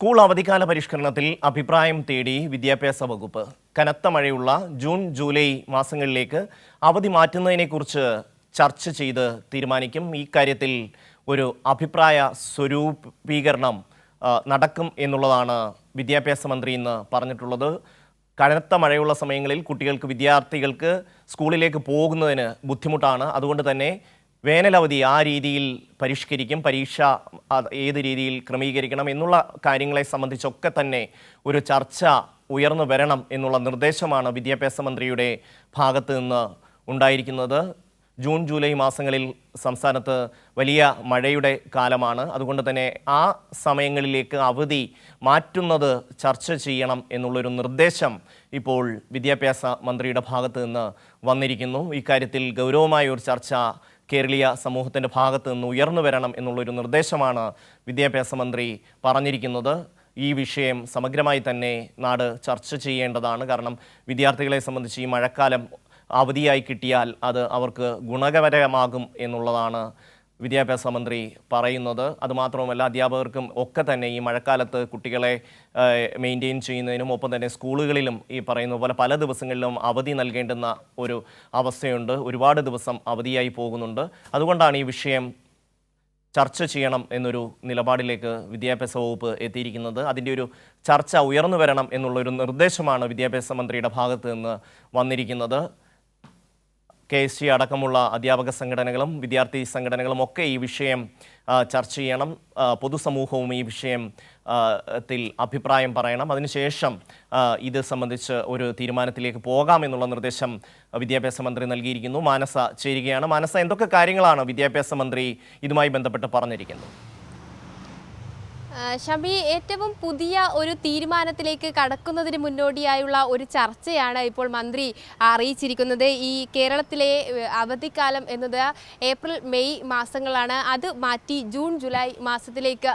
School അവധിക്കാല പരിഷ്കരണത്തിൽ അഭിപ്രായം തേടി വിദ്യാഭ്യാസ വകുപ്പ്. കനത്ത മഴയുള്ള ജൂൺ ജൂലൈ മാസങ്ങളിലേക്ക് അവധി മാറ്റുന്നതിനെക്കുറിച്ച് ചർച്ച ചെയ്ത് തീരുമാനിക്കും. ഈ കാര്യത്തിൽ ഒരു അഭിപ്രായ സ്വരൂപീകരണം നടക്കും എന്നുള്ളതാണ് വിദ്യാഭ്യാസ മന്ത്രി ഇന്ന് പറഞ്ഞിട്ടുള്ളത്. കനത്ത മഴയുള്ള സമയങ്ങളിൽ കുട്ടികൾക്ക് വിദ്യാർത്ഥികൾക്ക് സ്കൂളിലേക്ക് പോകുന്നതിന് ബുദ്ധിമുട്ടാണ്. അതുകൊണ്ട് തന്നെ വേനലവധി ആ രീതിയിൽ പരിഷ്കരിക്കും പരീക്ഷ ഏത് രീതിയിൽ ക്രമീകരിക്കണം എന്നുള്ള കാര്യങ്ങളെ സംബന്ധിച്ചൊക്കെ തന്നെ ഒരു ചർച്ച ഉയർന്നു വരണം എന്നുള്ള നിർദ്ദേശമാണ് വിദ്യാഭ്യാസ മന്ത്രിയുടെ ഭാഗത്ത് നിന്ന് ഉണ്ടായിരിക്കുന്നത്. ജൂൺ ജൂലൈ മാസങ്ങളിൽ സംസ്ഥാനത്ത് വലിയ മഴയുടെ കാലമാണ്. അതുകൊണ്ട് തന്നെ ആ സമയങ്ങളിലേക്ക് അവധി മാറ്റുന്നത് ചർച്ച ചെയ്യണം എന്നുള്ളൊരു നിർദ്ദേശം ഇപ്പോൾ വിദ്യാഭ്യാസ മന്ത്രിയുടെ ഭാഗത്ത് നിന്ന് വന്നിരിക്കുന്നു. ഇക്കാര്യത്തിൽ ഗൗരവമായ ഒരു ചർച്ച കേരളീയ സമൂഹത്തിന്റെ ഭാഗത്ത് നിന്ന് ഉയർന്നു വരണം എന്നുള്ളൊരു നിർദ്ദേശമാണ് വിദ്യാഭ്യാസ മന്ത്രി പറഞ്ഞിരിക്കുന്നത്. ഈ വിഷയം സമഗ്രമായി തന്നെ നാട് ചർച്ച ചെയ്യേണ്ടതാണ്. കാരണം വിദ്യാർത്ഥികളെ സംബന്ധിച്ച് ഈ മഴക്കാലം അവധിയായി കിട്ടിയാൽ അത് അവർക്ക് ഗുണകരമാകും എന്നുള്ളതാണ് വിദ്യാഭ്യാസ മന്ത്രി പറയുന്നത്. അതുമാത്രവുമല്ല അധ്യാപകർക്കും ഒക്കെ തന്നെ ഈ മഴക്കാലത്ത് കുട്ടികളെ മെയിന്റെയിൻ ചെയ്യുന്നതിനും ഒപ്പം തന്നെ സ്കൂളുകളിലും ഈ പറയുന്ന പോലെ പല ദിവസങ്ങളിലും അവധി നൽകേണ്ടുന്ന ഒരു അവസ്ഥയുണ്ട്. ഒരുപാട് ദിവസം അവധിയായി പോകുന്നുണ്ട്. അതുകൊണ്ടാണ് ഈ വിഷയം ചർച്ച ചെയ്യണം എന്നൊരു നിലപാടിലേക്ക് വിദ്യാഭ്യാസ വകുപ്പ് എത്തിയിരിക്കുന്നത്. അതിന്റെ ഒരു ചർച്ച ഉയർന്നു വരണം എന്നുള്ളൊരു നിർദ്ദേശമാണ് വിദ്യാഭ്യാസ മന്ത്രിയുടെ ഭാഗത്ത് നിന്ന് വന്നിരിക്കുന്നത്. കെ എസ് സി അടക്കമുള്ള അധ്യാപക സംഘടനകളും വിദ്യാർത്ഥി സംഘടനകളും ഒക്കെ ഈ വിഷയം ചർച്ച ചെയ്യണം. പൊതുസമൂഹവും ഈ വിഷയം ത്തിൽ അഭിപ്രായം പറയണം. അതിനുശേഷം ഇത് സംബന്ധിച്ച് ഒരു തീരുമാനത്തിലേക്ക് പോകാം എന്നുള്ള നിർദ്ദേശം വിദ്യാഭ്യാസ മന്ത്രി നൽകിയിരിക്കുന്നു. മാനസ ചേരുകയാണ്. മാനസ എന്തൊക്കെ കാര്യങ്ങളാണ് വിദ്യാഭ്യാസ മന്ത്രി ഇതുമായി ബന്ധപ്പെട്ട് പറഞ്ഞിരിക്കുന്നത്? ഷമി ഏറ്റവും പുതിയ ഒരു തീരുമാനത്തിലേക്ക് കടക്കുന്നതിന് മുന്നോടിയായുള്ള ഒരു ചർച്ചയാണ് ഇപ്പോൾ മന്ത്രി അറിയിച്ചിരിക്കുന്നത്. ഈ കേരളത്തിലെ അവധിക്കാലം എന്നത് ഏപ്രിൽ മെയ് മാസങ്ങളാണ്. അത് മാറ്റി ജൂൺ ജൂലൈ മാസത്തിലേക്ക്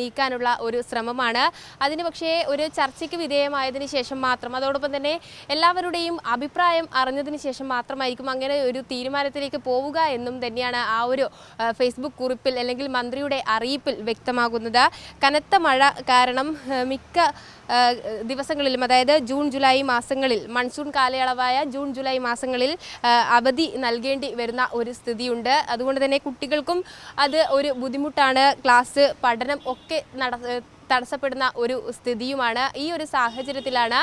നീക്കാനുള്ള ഒരു ശ്രമമാണ്. അതിന് പക്ഷേ ഒരു ചർച്ചയ്ക്ക് വിധേയമായതിനു ശേഷം മാത്രം അതോടൊപ്പം തന്നെ എല്ലാവരുടെയും അഭിപ്രായം അറിഞ്ഞതിന് ശേഷം മാത്രമായിരിക്കും അങ്ങനെ ഒരു തീരുമാനത്തിലേക്ക് പോവുക എന്നും തന്നെയാണ് ആ ഒരു ഫേസ്ബുക്ക് കുറിപ്പിൽ അല്ലെങ്കിൽ മന്ത്രിയുടെ അറിയിപ്പിൽ വ്യക്തമാകുന്നത്. കനത്ത മഴ കാരണം മിക്ക ദിവസങ്ങളിലും അതായത് ജൂൺ ജൂലൈ മാസങ്ങളിൽ മൺസൂൺ കാലയളവായ ജൂൺ ജൂലൈ മാസങ്ങളിൽ അവധി നൽകേണ്ടി വരുന്ന ഒരു സ്ഥിതിയുണ്ട്. അതുകൊണ്ട് തന്നെ കുട്ടികൾക്കും അത് ഒരു ബുദ്ധിമുട്ടാണ്. ക്ലാസ് പഠനം ഒക്കെ നട തടസ്സപ്പെടുന്ന ഒരു സ്ഥിതിയുമാണ്. ഈ ഒരു സാഹചര്യത്തിലാണ്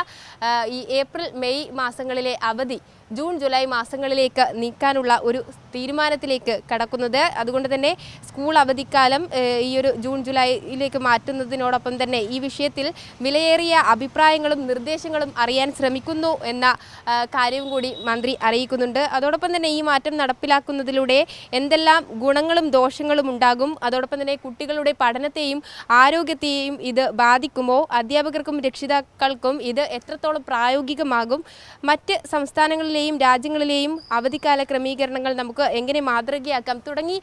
ഈ ഏപ്രിൽ മെയ് മാസങ്ങളിലെ അവധി ജൂൺ ജൂലൈ മാസങ്ങളിലേക്ക് നീക്കാനുള്ള ഒരു തീരുമാനത്തിലേക്ക് കടക്കുന്നത്. അതുകൊണ്ട് തന്നെ സ്കൂൾ അവധിക്കാലം ഈ ഒരു ജൂൺ ജൂലൈയിലേക്ക് മാറ്റുന്നതിനോടൊപ്പം തന്നെ ഈ വിഷയത്തിൽ വിലയേറിയ അഭിപ്രായങ്ങളും നിർദ്ദേശങ്ങളും അറിയാൻ ശ്രമിക്കുന്നു എന്ന കാര്യവും കൂടി മന്ത്രി അറിയിക്കുന്നുണ്ട്. അതോടൊപ്പം തന്നെ ഈ മാറ്റം നടപ്പിലാക്കുന്നതിലൂടെ എന്തെല്ലാം ഗുണങ്ങളും ദോഷങ്ങളും ഉണ്ടാകും അതോടൊപ്പം തന്നെ കുട്ടികളുടെ പഠനത്തെയും ആരോഗ്യത്തെയും ഇത് ബാധിക്കുമോ അധ്യാപകർക്കും രക്ഷിതാക്കൾക്കും ഇത് എത്രത്തോളം പ്രായോഗികമാകും മറ്റ് സംസ്ഥാനങ്ങളിലെയും രാജ്യങ്ങളിലെയും അവധിക്കാല ക്രമീകരണങ്ങൾ നമുക്ക് എങ്ങനെ മാതൃകയാക്കാം? തുടങ്ങി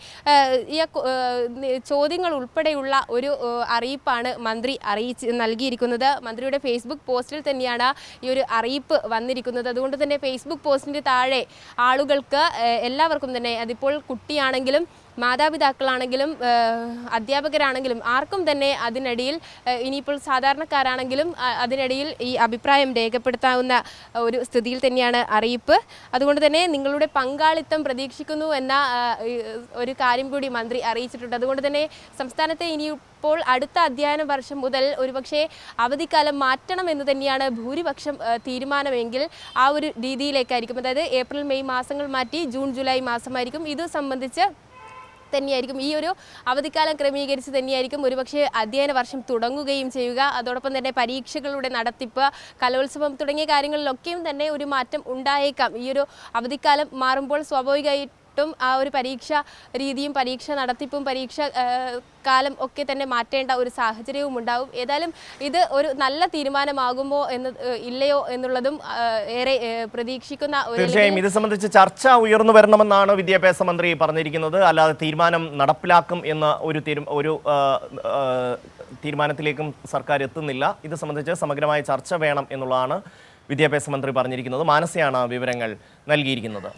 ചോദ്യങ്ങൾ ഉൾപ്പെടെയുള്ള ഒരു അറിയിപ്പാണ് മന്ത്രി അറിയിച്ച് നൽകിയിരിക്കുന്നത്. മന്ത്രിയുടെ ഫേസ്ബുക്ക് പോസ്റ്റിൽ തന്നെയാണ് ഈ ഒരു അറിയിപ്പ് വന്നിരിക്കുന്നത്. അതുകൊണ്ട് തന്നെ ഫേസ്ബുക്ക് പോസ്റ്റിന്റെ താഴെ ആളുകൾക്ക് എല്ലാവർക്കും തന്നെ അതിപ്പോൾ കുട്ടിയാണെങ്കിലും മാതാപിതാക്കളാണെങ്കിലും അധ്യാപകരാണെങ്കിലും ആർക്കും തന്നെ അതിനിടയിൽ ഇനിയിപ്പോൾ സാധാരണക്കാരാണെങ്കിലും അതിനിടയിൽ ഈ അഭിപ്രായം രേഖപ്പെടുത്താവുന്ന ഒരു സ്ഥിതിയിൽ തന്നെയാണ് അറിയിപ്പ്. അതുകൊണ്ട് തന്നെ നിങ്ങളുടെ പങ്കാളിത്തം പ്രതീക്ഷിക്കുന്നു എന്ന ഒരു കാര്യം കൂടി മന്ത്രി അറിയിച്ചിട്ടുണ്ട്. അതുകൊണ്ട് തന്നെ സംസ്ഥാനത്തെ ഇനി ഇപ്പോൾ അടുത്ത അധ്യയന വർഷം മുതൽ ഒരുപക്ഷെ അവധിക്കാലം മാറ്റണം എന്ന് തന്നെയാണ് ഭൂരിപക്ഷം തീരുമാനമെങ്കിൽ ആ ഒരു രീതിയിലേക്കായിരിക്കും. അതായത് ഏപ്രിൽ മെയ് മാസങ്ങൾ മാറ്റി ജൂൺ ജൂലൈ മാസമായിരിക്കും. ഇത് സംബന്ധിച്ച് തന്നെയായിരിക്കും. ഈ ഒരു അവധിക്കാലം ക്രമീകരിച്ച് തന്നെയായിരിക്കും ഒരുപക്ഷെ അധ്യയന വർഷം തുടങ്ങുകയും ചെയ്യുക. അതോടൊപ്പം തന്നെ പരീക്ഷകളുടെ നടത്തിപ്പ് കലോത്സവം തുടങ്ങിയ കാര്യങ്ങളിലൊക്കെയും തന്നെ ഒരു മാറ്റം ഉണ്ടായേക്കാം. ഈ ഒരു അവധിക്കാലം മാറുമ്പോൾ സ്വാഭാവികമായിട്ടും ആ ഒരു പരീക്ഷ രീതിയും പരീക്ഷ നടത്തിപ്പും പരീക്ഷ കാലം ഒക്കെ തന്നെ മാറ്റേണ്ട ഒരു സാഹചര്യവും ഉണ്ടാവും. ഏതായാലും ഇത് ഒരു നല്ല തീരുമാനമാകുമോ എന്ന് ഇല്ലയോ എന്നുള്ളതും ഏറെ പ്രതീക്ഷിക്കുന്ന തീർച്ചയായും ഇത് സംബന്ധിച്ച് ചർച്ച ഉയർന്നു വരണമെന്നാണ് വിദ്യാഭ്യാസ മന്ത്രി പറഞ്ഞിരിക്കുന്നത്. അല്ലാതെ തീരുമാനം നടപ്പിലാക്കും എന്ന ഒരു ഒരു തീരുമാനത്തിലേക്കും സർക്കാർ എത്തുന്നില്ല. ഇത് സംബന്ധിച്ച് സമഗ്രമായ ചർച്ച വേണം എന്നുള്ളതാണ് വിദ്യാഭ്യാസ മന്ത്രി പറഞ്ഞിരിക്കുന്നത്. മാനസയാണ് വിവരങ്ങൾ നൽകിയിരിക്കുന്നത്.